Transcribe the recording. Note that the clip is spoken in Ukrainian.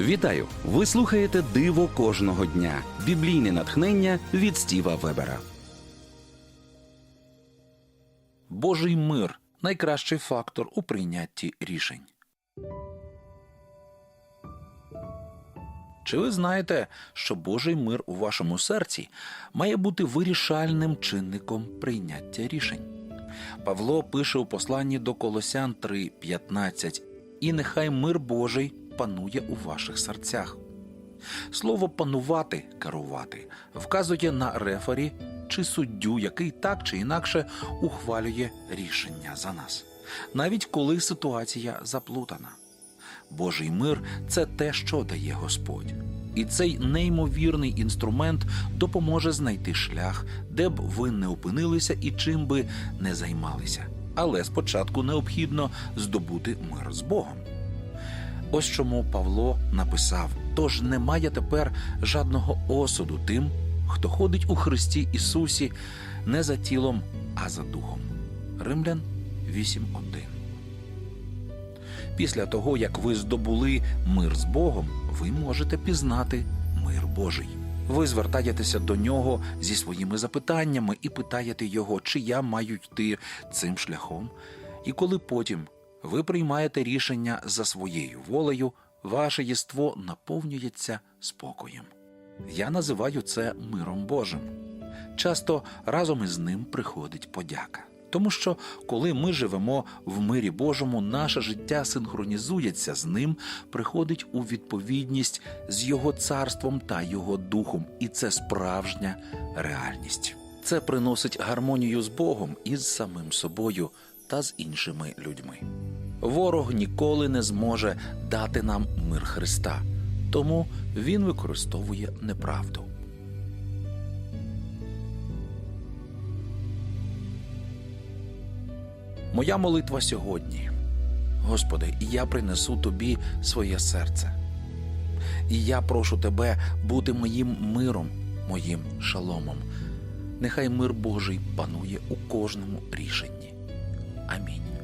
Вітаю! Ви слухаєте Диво кожного дня. Біблійне натхнення від Стіва Вебера. Божий мир найкращий фактор у прийнятті рішень. Чи ви знаєте, що Божий мир у вашому серці має бути вирішальним чинником прийняття рішень? Павло пише у посланні до Колосян 3:15 І нехай мир Божий панує у ваших серцях. Слово панувати, керувати вказує на рефері чи суддю, який так чи інакше ухвалює рішення за нас, навіть коли ситуація заплутана. Божий мир це те, що дає Господь. І цей неймовірний інструмент допоможе знайти шлях, де б ви не опинилися і чим би не займалися. Але спочатку необхідно здобути мир з Богом. Ось чому Павло написав: тож немає тепер жадного осуду тим, хто ходить у Христі Ісусі не за тілом, а за духом. Римлян 8.1 Після того, як ви здобули мир з Богом, ви можете пізнати мир Божий. Ви звертаєтеся до нього зі своїми запитаннями і питаєте його, чи я маю йти цим шляхом. І коли потім ви приймаєте рішення за своєю волею, ваше єство наповнюється спокоєм. Я називаю це миром Божим. Часто разом із ним приходить подяка. Тому що коли ми живемо в мирі Божому, наше життя синхронізується з ним, приходить у відповідність з Його царством та Його духом, і це справжня реальність. Це приносить гармонію з Богом і з самим собою та з іншими людьми. Ворог ніколи не зможе дати нам мир Христа, тому він використовує неправду. Моя молитва сьогодні. Господи, і я принесу тобі своє серце. І я прошу тебе бути моїм миром, моїм шаломом. Нехай мир Божий панує у кожному рішенні. Амінь.